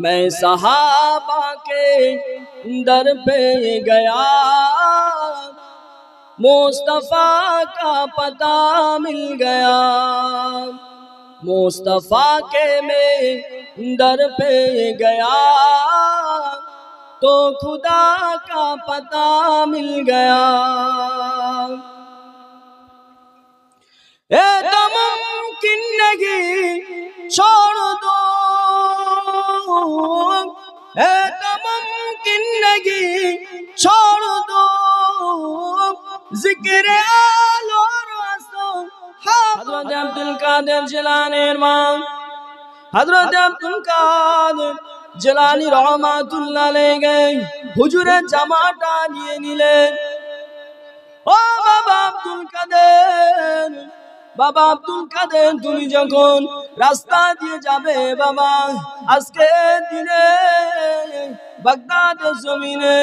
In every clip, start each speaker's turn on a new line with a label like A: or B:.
A: मैं सहाबा के दर पे गया। मुस्तफ़ा का पता मिल गया। मुस्तफ़ा के मैं दर पे गया। तो खुदा का पता मिल गया। জিকিরে আলোর আসো হযরত আব্দুল কাদের জিলানীর হযরত আব্দুল কাদের জিলানী রহমাতুল্লাহ হুজুরের জামাটা নিয়ে নিলেন ও বাবা আব্দুল কাদের, বাবা আব্দুল কাদের, তুমি যখন রাস্তা দিয়ে যাবে বাবা আজকে দিনে বাগদাদের জমিনে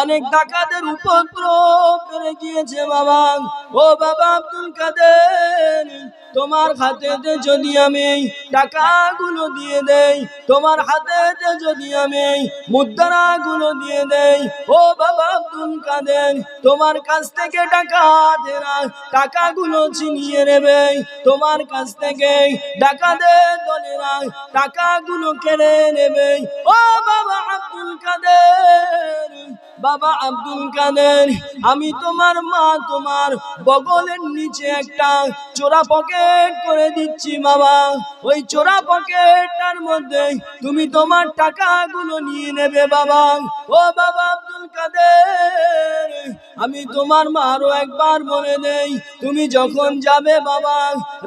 A: অনেক ডাকাতের উপদ্রব বেড়ে গিয়েছে বাবা। ও বাবা আব্দুল কাদের, তোমার হাতেতে যদি আমি টাকাগুলো দিয়ে দেই, তোমার হাতেতে যদি আমি মুদ্রাগুলো দিয়ে দেই, ও বাবা আব্দুল কাদের, তোমার কাছ থেকে টাকা দেনা, টাকাগুলো ছিনিয়ে নেবে। তোমার কাছ থেকে ডাকাদের দলেরা টাকাগুলো কেড়ে নেবে। ও বাবা আব্দুল কাদের। বাবা আব্দুল কাদের, আমি তোমার মা, তোমার বগলের নিচে একটা চোরা পকেট করে দিচ্ছি বাবা। ওই চোরা পকেটটার মধ্যে তুমি তোমার টাকাগুলো নিয়ে নেবে বাবা। ও বাবা আব্দুল কাদের, আমি তোমার মারও একবার বলে দেই তুমি যখন যাবে বাবা,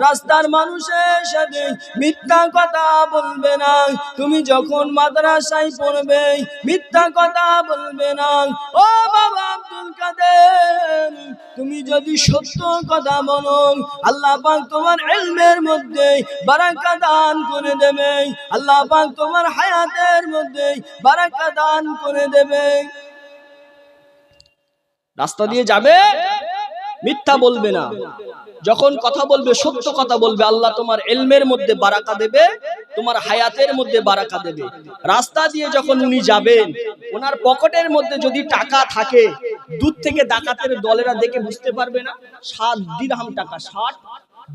A: রাস্তার মানুষের সাথে মিথ্যা কথা বলবে না। তুমি যখন মাদ্রাসায় পড়বে, মিথ্যা কথা বলবে না। ও বাবা আব্দুল কাদের, তুমি যদি সত্য কথা বলো আল্লাহ পাক তোমার ইলমের মধ্যে বারাকা দান করে দেবে। আল্লাহ পাক তোমার হায়াতের মধ্যে বারাকা দান করে দেবে। রাস্তা দিয়ে যাবে? মিথ্যা বলবে না। যখন কথা বলবে, সত্য কথা বলবে, আল্লাহ তোমার এলমের মধ্যে বারাকা দেবে, তোমার হায়াতের মধ্যে বারাকা দেবে। রাস্তা দিয়ে যখন উনি যাবেন, ওনার পকেটের মধ্যে যদি টাকা থাকে, দূর থেকে ডাকাতের দলেরা দেখে বুঝতে পারবে না, সাত দিরহাম টাকা ষাট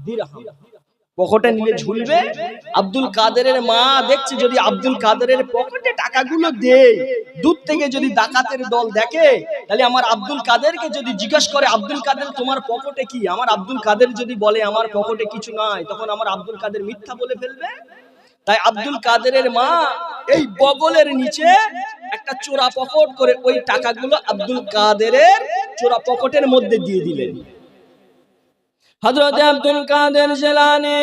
A: দিরহাম। পকেটে নিলে ঝুলবে? আব্দুল কাদেরের মা দেখছে যদি আব্দুল কাদেরের পকেটে টাকাগুলো দেয় দূর থেকে যদি ডাকাতের দল দেখে তাহলে আমার আব্দুল কাদেরকে যদি জিজ্ঞেস করে আব্দুল কাদের তোমার পকেটে কি? আমার আব্দুল কাদের যদি বলে আমার পকেটে কিছু নাই তখন আমার আব্দুল কাদের মিথ্যা বলে ফেলবে? তাই আব্দুল কাদেরের মা এই বগলের নিচে একটা চোরা পকেট করে ওই টাকাগুলো আব্দুল কাদেরের চোরা পকেটের মধ্যে দিয়ে দিলেন। হজরত আব্দুল কাদের জেলানি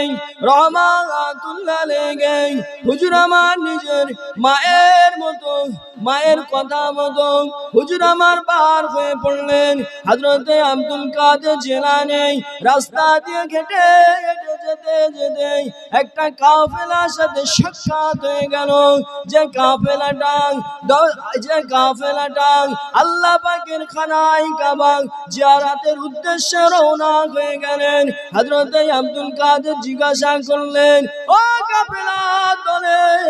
A: রহমাতুল্লাহ লেগে হুজুর আমার নিজের মায়ের মতো, মায়ের কথা মতো। হুজুর আমার পার হয়ে পড়লেন। হজরত আব্দুল কাদের জেলানি রাস্তা দিয়ে ঘেটে যেতে যেতে একটা কাফেলার সাথে সাক্ষাৎ হয়ে গেল। যে কাফেলাটা যে কাফেলাটা আল্লাহ পাকের খানাই কাবাগ জিয়ারাতের উদ্দেশ্যে রওনা হয়ে গেলেন হজরত আব্দুল কাদের জিজ্ঞাসা করলেন ও কাপিলা দলের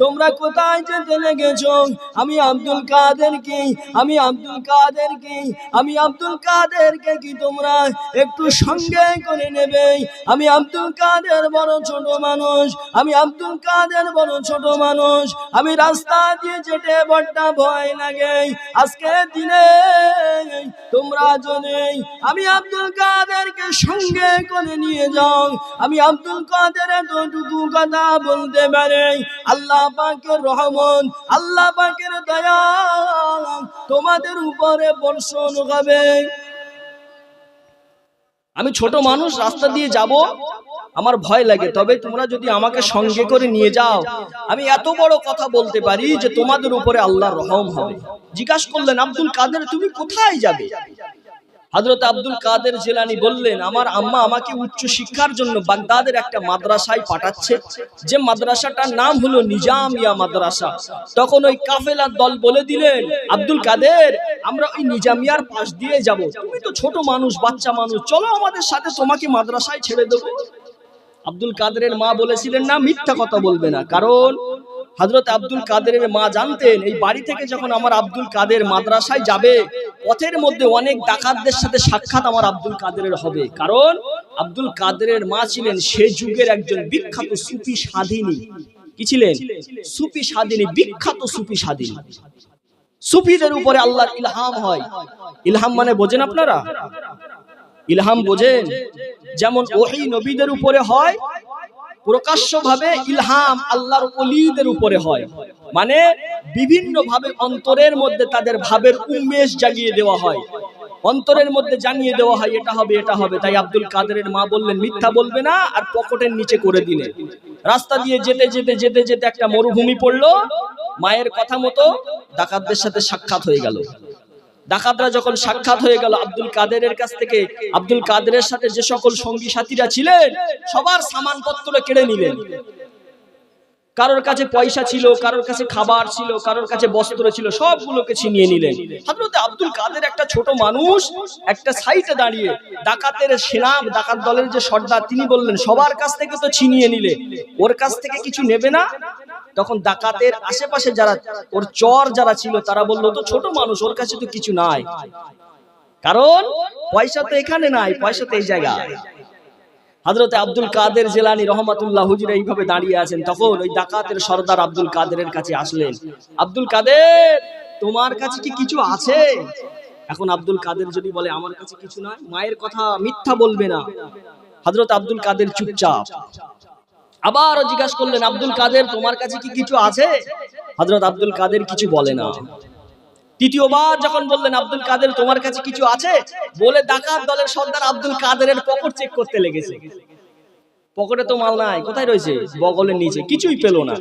A: তোমরা কোথায় যেতে লেগেছো আমি আব্দুল কাদের কি? আমি আব্দুল কাদের কি? আমি আব্দুল কাদেরকে কি তোমরা একটু সঙ্গে করে নেবে? আমি আব্দুল কাদের বড় ছোট মানুষ। আমি আব্দুল কাদের বড় ছোট মানুষ। আমি রাস্তা দিয়ে যেতে বড্ডা ভয় লাগে। আজকে দিনে তোমরা যদি আমি আব্দুল কাদেরকে সঙ্গে করে নিয়ে যাও, আমি আব্দুল কাদের এতটুকু কথা বলতে পারে? আল্লাহ পাকের আল্লাহ পাকের দয়া তোমাদের উপরে বর্ষণ হবে আমি ছোট মানুষ, রাস্তা দিয়ে যাব, আমার ভয় লাগে, তবে তোমরা যদি আমাকে সঙ্গে করে নিয়ে যাও, আমি এত বড় কথা বলতে পারি যে তোমাদের উপরে আল্লাহ রহম হবে। জিজ্ঞাসা করলেন, আব্দুল কাদের, তুমি কোথায় যাবে? হযরত আব্দুল কাদের জেলানি বললেন, আমার আম্মা আমাকে উচ্চ শিক্ষার জন্য বাগদাদের একটা মাদ্রাসায় পাঠাচ্ছে। যে মাদ্রাসাটার নাম হলো নিজামিয়া মাদ্রাসা। তখন ওই কাফেলার দল বলে দিলেন, আব্দুল কাদের, আমরা ওই নিজামিয়ার পাশ দিয়ে যাব। তুমি তো ছোট মানুষ, বাচ্চা মানুষ, চলো আমাদের সাথে তোমাকে মাদ্রাসায় ছেড়ে দেবো। আব্দুল কাদের মা বলেছিলেন, না, মিথ্যা কথা বলবে না। কারণ হজরত আব্দুল কাদেরের মা জানতেন, এই বাড়ি থেকে যখন আমার আব্দুল কাদের মাদ্রাসায় যাবে, পথের মধ্যে অনেক ডাকাতদের সাথে সাক্ষাৎ আমার আব্দুল কাদেরের হবে। কারণ আব্দুল কাদেরের মা ছিলেন সে যুগের একজন বিখ্যাত সুফি স্বাধীনী। কি ছিলেন? সুফি স্বাধীনী, বিখ্যাত সুফি স্বাধীনী। সুফিদের উপরে আল্লাহর ইলহাম হয়। ইলহাম মানে বোঝেন আপনারা? ইলহাম বোঝেন? যেমন ওহি নবীদের উপরে হয় প্রকাশ্যভাবে ইলহাম আল্লাহর অলিদের উপরে হয়। মানে বিভিন্ন ভাবে অন্তরের মধ্যে তাদের ভাবের উন্মেষ জাগিয়ে দেওয়া হয়। অন্তরের মধ্যে জানিয়ে দেওয়া হয়, এটা হবে এটা হবে। তাই আব্দুল কাদেরের মা বললেন, মিথ্যা বলবে না আর পকেটের নিচে করে দিলে। রাস্তা দিয়ে যেতে যেতে যেতে যেতে একটা মরুভূমি পড়ল। মায়ের কথা মতো ডাকাতদের সাথে সাক্ষাৎ হয়ে গেল। ডাকাতরা যখন সাক্ষাৎ হয়ে গেল আব্দুল কাদেরের কাছ থেকে, আব্দুল কাদেরের সাথে যে সকল সঙ্গী সাথীরা ছিলেন, সবার সামানপত্র কেড়ে নিলেন। কারোর কাছে পয়সা ছিল, কারোর কাছে খাবার ছিল, কারোর কাছে বস্ত্র ছিল, সবগুলোকে ছিনিয়ে নিলেন। আব্দুল কাদের একটা ছোট মানুষ, একটা সাইটে দাঁড়িয়ে ডাকাতের সেনা, ডাকাত দলের যে সর্দার, তিনি বললেন, সবার কাছ থেকে তো ছিনিয়ে নিলে, ওর কাছ থেকে কিছু নেবে না? তখন ডাকাতের আশেপাশে যারা, ওর চর যারা ছিল, তারা বলল, তো ছোট মানুষ, ওর কাছে তো কিছু নাই। কারণ পয়সা তো এখানে নাই, পয়সা তো এই জায়গায়। হজরতে আব্দুল কাদের জেলানি রহমাতুল্লাহ হুজুর এইভাবে দাঁড়িয়ে আছেন। তখন ওই ডাকাতের সর্দার আব্দুল কাদেরের কাছে আসলেন। আব্দুল কাদের, তোমার কাছে কি কিছু আছে? এখন আব্দুল কাদের যদি বলে, আমার কাছে কিছু নাই, মায়ের কথা মিথ্যা বলবে না। হজরত আব্দুল কাদের চুপচাপ। আবারও জিজ্ঞাসা করলেন, আব্দুল কাদের, তোমার কাছে কি কিছু আছে? হজরত আব্দুল কাদের কিছু বলে না। তৃতীয়বার যখন বললেন, আব্দুল কাদের, তোমার কাছে কিছু আছে? বলে ডাকাত দলের সর্দার আব্দুল কাদেরের পকেট চেক করতে লেগেছে। পকেটে তো মাল নাই, কোথায় রয়েছে? বগলের নিচে, কিছুই পেল না।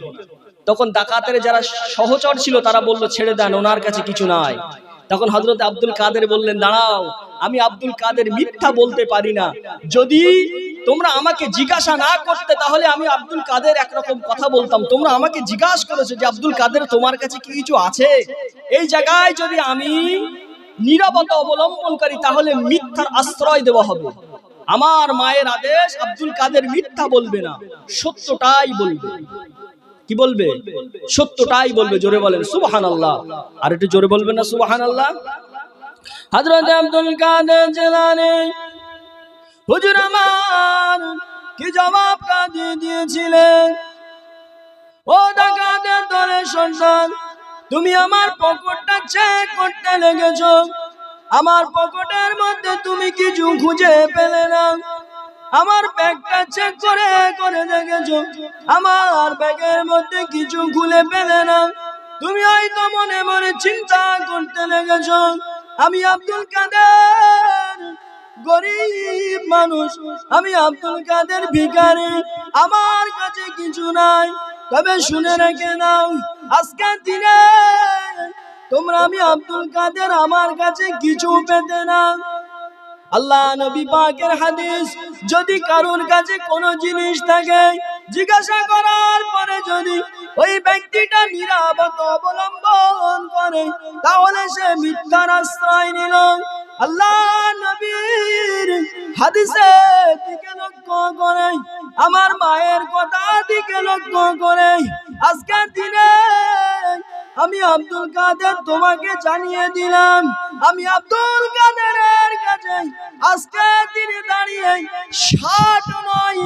A: তখন ডাকাতের যারা সহচর ছিল, তারা বলল, ছেড়ে দেন, ওনার কাছে কিছু নাই। তখন হজরত আব্দুল কাদের বললেন, দাঁড়াও আমি আব্দুল কাদের মিথ্যা বলতে পারি না। যদি তোমরা আমাকে জিজ্ঞাসা না করতে, তাহলে আমি আব্দুল কাদের একরকম কথা বলতাম। তোমরা আমাকে জিজ্ঞাসা করেছ যে আব্দুল কাদের তোমার কাছে কি কিছু আছে? এই জায়গায় যদি আমি নিরাপত্তা অবলম্বনকারী, তাহলে মিথ্যার আশ্রয় দেওয়া হবে। আমার মায়ের আদেশ আব্দুল কাদের মিথ্যা বলবে না, সত্যটাই বলবে। কি বলবে? সত্যটাই বলবে, জোরে বলেন সুবাহান আল্লাহ আর একটু জোরে বলবেন না সুবাহান আল্লাহ হজরত আব্দুল কাদের জেলানি। হুজুর আমার, কি জবাবটা দিয়ে দিয়েছিলেন? ও ডাকাতের দলের সন্তান, তুমি আমার পকেটটা চেক করতে লেগেছ। আমার পকেটের মধ্যে তুমি কিছু খুঁজে পেলে না। আমার ব্যাগটা চেক করে করে দেখেছ। আমার ব্যাগের মধ্যে কিছু খুলে পেলে না। তুমি হয়তো মনে মনে চিন্তা করতে লেগেছ। আমি আব্দুল কাদের গরিব মানুষ। আমি আব্দুল কাদের ভিখারি। আমার কাছে কিছু নাই, তবে শুনে রেখে নাও আজকের দিনে তোমরা আমি আব্দুল কাদের আমার কাছে কিছু পেতে না। আল্লাহ নবী পাকের হাদিস, যদি কারোর কাছে কোনো জিনিস থাকে জিজ্ঞাসা করার পরে যদি ওই ব্যক্তিটা নিরাপদ অবলম্বন করে, তাহলে সে মিথ্যার আশ্রয় নিল। আল্লাহ নবীর হাদিসে দিকে লক্ষ্য করে, আমার মায়ের কথা দিকে লক্ষ্য করে, আজকের দিনে আমি আব্দুল কাদের তোমাকে জানিয়ে দিলাম। আমি আব্দুল কাদেরের কাছে আজকে দিনে দাঁড়িয়ে ষাট নয়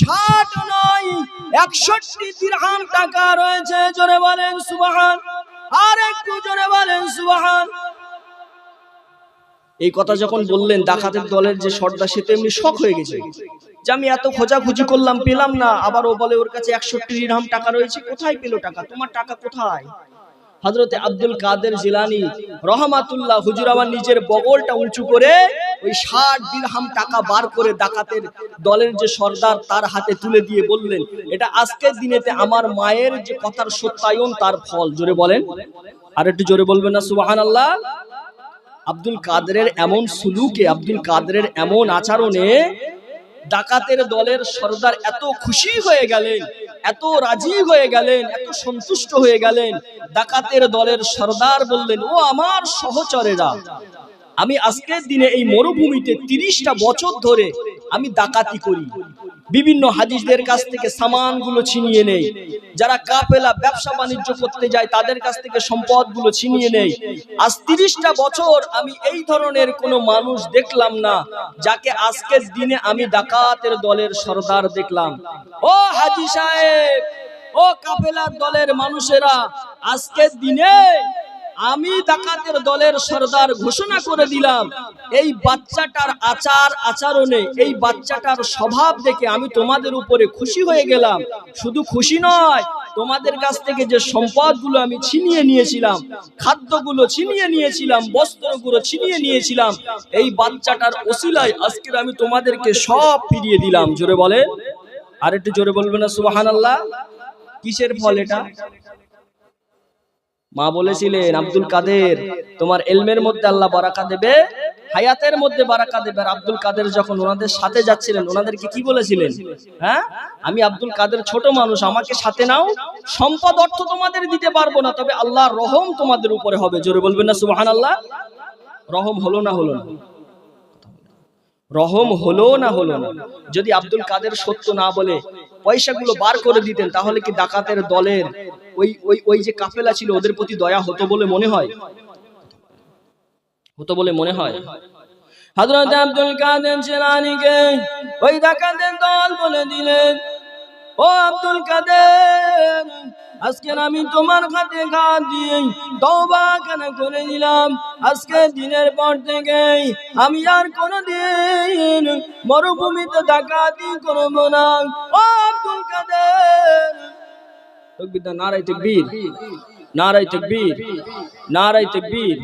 A: ষাট নয়, একষট্টি দিরহাম টাকা রয়েছে। জোরে বলেন সুবাহান, আর একটু জোরে বলেন সুবাহান। এই কথা যখন বললেন, ডাকাতের দলের যে সর্দার, সে তো এমনি শখ হয়ে গেছে। যে আমি এত খোঁজাখুঁজি করলাম, পেলাম না। আবার ও বলে, ওর কাছে একষট্টি দিরহাম টাকা রয়েছে, কোথায় পেল টাকা? তোমার টাকা কোথায়? হজরতে আব্দুল কাদের জিলানি রহমাতুল্লাহ হুজুর আমার নিজের বগলটা উঁচু করে ওই ষাট দিরহাম টাকা বার করে ডাকাতের দলের যে সর্দার তার হাতে তুলে দিয়ে বললেন, এটা আজকের দিনেতে আমার মায়ের যে কথার সত্যায়ন তার ফল। জোরে বলেন। আর একটু জোরে বলবেন না সুবাহান আল্লাহ আব্দুল কাদেরের এমন সুলুকে, আব্দুল কাদেরের এমন আচরণে ডাকাতের দলের সর্দার এত খুশি হয়ে গেলেন এত রাজি হয়ে গেলেন, এত সন্তুষ্ট হয়ে গেলেন, ডাকাতের দলের সর্দার বললেন, ও আমার সহচরেরা, আমি আজকের দিনে এই মরুভূমিতে তিরিশটা বছর ধরে আমি ডাকাতি করি। বিভিন্ন হাদিসদের কাছ থেকে সামানগুলো ছিনিয়ে নেই। যারা কাফেলা ব্যবসা বাণিজ্য করতে যায়, তাদের কাছ থেকে সম্পদগুলো ছিনিয়ে নেই। আজ তিরিশটা বছর আমি এই ধরনের কোনো মানুষ দেখলাম না, যাকে আজকের দিনে আমি ডাকাতের দলের সর্দার দেখলাম। ও হাজি সাহেব, ও কাফেলার দলের মানুষেরা, আজকের দিনে আমি ডাকাতের দলের সর্দার ঘোষণা করে দিলাম, এই বাচ্চাটার আচার আচরণে, এই বাচ্চাটার স্বভাব দেখে আমি তোমাদের উপরে খুশি হয়ে গেলাম। শুধু খুশি নয়, তোমাদের কাছ থেকে যে সম্পদগুলো আমি ছিনিয়ে নিয়েছিলাম, খাদ্যগুলো ছিনিয়ে নিয়েছিলাম, বস্ত্রগুলো ছিনিয়ে নিয়েছিলাম, এই বাচ্চাটার ওসিলায় আজকের আমি তোমাদেরকে সব ফিরিয়ে দিলাম। জোরে বলে আর একটু জোরে বলবে না সুবাহান আল্লাহ কিসের ফল এটা? মা বলেছিলেন আব্দুল কাদের তোমার এলমের মধ্যে আল্লাহ বারাকা দেবে? হায়াতের মধ্যে বারাকা দেবে। আর আব্দুল কাদের যখন ওনাদের সাথে যাচ্ছিলেন ওনাদেরকে কি বলেছিলেন? হ্যাঁ? আমি আব্দুল কাদের ছোট মানুষ আমাকে সাথে নাও। সম্পদ অর্থ তোমাদের দিতে পারব না তবে আল্লাহর রহম তোমাদের উপরে হবে। জোরে বলবেন না সুবহান আল্লাহ রহম হলো না হলো না? রহম হলো না হলো না। যদি আব্দুল কাদের সত্য না বলে পয়সাগুলো বার করে দিতেন, তাহলে কি ডাকাতের দলের ওই ওই ওই যে কাফেলা ছিল, ওদের প্রতি দয়া হতো বলে মনে হয়? হতো বলে মনে হয়? হযরত আব্দুল কাদের জিলানীকে ওই ডাকাতের দল বলে দিলেন। ও আব্দুল কাদের, আজকে আমি তোমার খাতে ঘাত দিয়ে তওবা কেন করে দিলাম আজকে দিনের পর থেকে আমি আর কোনোদিন মরুভূমিতে ডাকাতি করব না। ও আব্দুল কাদের। তকবীর তকবীর তকবীর তকবীর।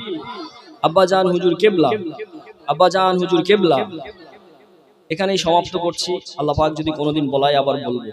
A: আব্বাজান হুজুর কেবলা আব্বাজান হুজুর কেবলা। এখানেই সমাপ্ত করছি। আল্লাহ পাক যদি কোনোদিন বলায় আবার বলব।